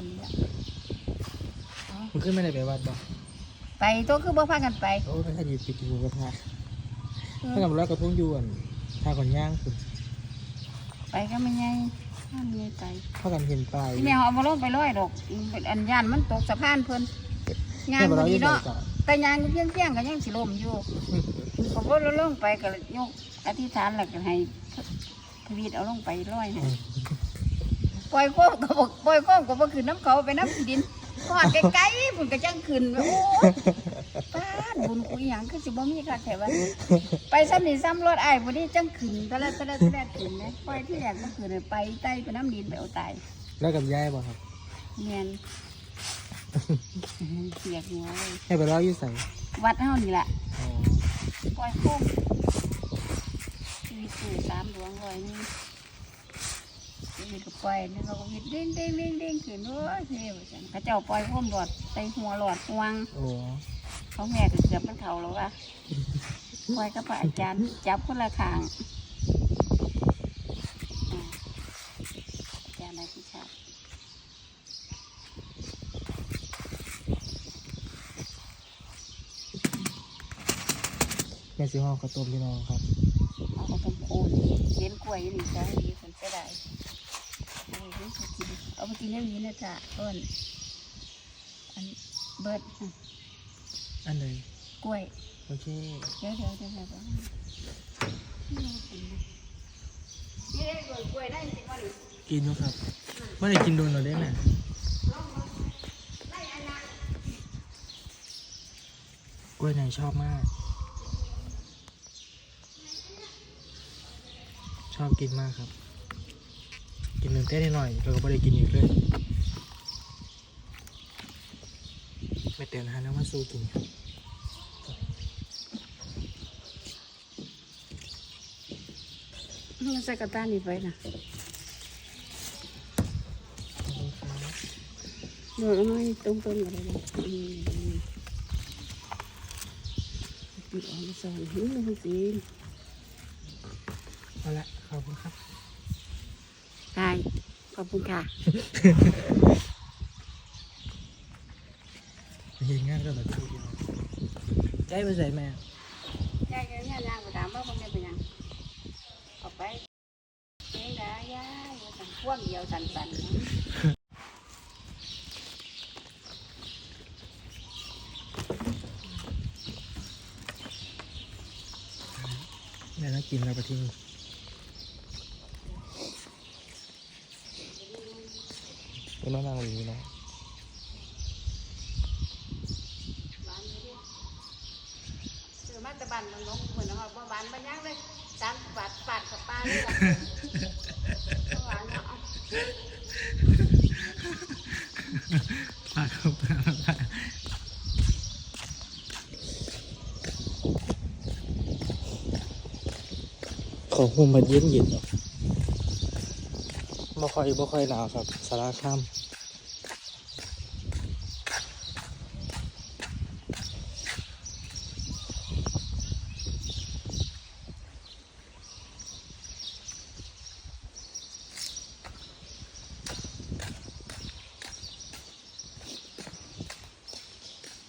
นนี่ล่ะมันขึ้นไม่ได้ไปวัดบ่ไปตัวคือบ่พากันไปโอ้ยถ้าอยู่ปิดหมูกระทะเออถ้ากับร้อยกระทงอยวนทาก่อนย่างคุณไปก็ไม่ไงนั่นไงไปถ้ากันเห็นปลายที่แมวเอามาลงไปร้อยดอกเป็นอันย่านมันตกสะพานเพิ่นงานแค่พร้ออยดียี่สิบเนาะจ้ะแต่ยางเพียงเพียงๆก็ยังสิลมอยู่ผมก็ลงไปก็ยกอธิษฐานแล้วก็ให้ทวีตเอาลงไปร้อยให้ ปล่อยโค้งก็บอกปล่อยโค้งก็บ่ขึ้นน้ำเขาไปน้ำดินทอดไกลๆพุ่นก็จังขึ้นโอ้ยป้าดบุญคุยหยังคือสิบ่มีคักแท้ว่าไปซ้ำนี่ซ้ำรถอ้ายบ่ได้จังขึ้นตะละตะละตะละขึ้นนะปล่อยที่แรกมันขึ้นไปใต้ไปน้ำดินไปเอาตายแล้วกับย่ายบ่ครับเนียนเสียกหัวเลยให้ไปร้อยยี่สิบวัดเท่านี่แหละอ๋อปล่อยโค้งมีสื่อสามดวงลอยนี่ มีก็ปล่อยนี่เราก็วิดเด้งเด้งเด้งเด้งขึ้นโอ้ยเท่จังเขาเจ้าปล่อยโค้งหลอดใส่หัวหลอดห่วงโอ้เขาแม่ก็เกือบมันเข่าแล้วว่ะปล่อยกับพระอาจารย์จับคนละข้างอ่าอาจารย์นายพิชาติแม่ซื้อห้องข้าวต้มพี่น้องครับ เอาก็ต้องโอนเห็นกล้วยอยู่นี่จ้าดีคนเสียดายเอาไป กินเอาไปกินอย่างนี้นะจ๊ะต้นอันเบิร์ดอะอันไหนกล้วยโอเคเดี๋ยวเดี๋ยวเดี๋ยวเดี๋ยวเดี๋ยวนี่ได้กล้วยกล้วยได้จริงวะนี่กินอยู่ครับเมื่อไหร่กินโดนเราได้ไหมกล้วยในชอบมาก ชอบกินมากครับ กินหนึ่งเต้นหน่อยแล้วก็ไม่ได้กินอีกเลยไม่เตือนนะนะว่าสู้กินครับมันใส่กระต้านนี่ไปนะขอบคุณครับเดี๋ยวเอาหน่อยตรงๆกันเลยนะอืมปิดออกมาสอนหิ้วมันสิเอาละขอบคุณครับ ได้ขอบคุณค่ะเห็นงานก็แบบนี้ใจไปใส่แม่ยายเนี่ยยายมาถามว่าพวกนี้เป็นยังออกไปเองได้ยายว่าสั่นพ่วงเดียวสั่นสั่นๆนะแม่ต้องกินแล้วไปที่นี่ ก็น้องนั่งอยู่นี่นะซื้อมาแตะบันมันลงเหมือนหอดบ่หวานบ่ยังเลยสามบาทปาดกับปลาเลยล่ะบ่หวานเนาะเอาปากเข้าปากของผมมันเย็นเย็นๆ บ่ค่อยบ่ค่อยหนาวครับสาราข้าม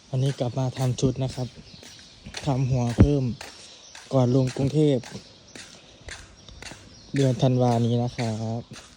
วันนี้กลับมาทำชุดนะครับทำหัวเพิ่มก่อนลงกรุงเทพ เดือนธันวานี้นะครับ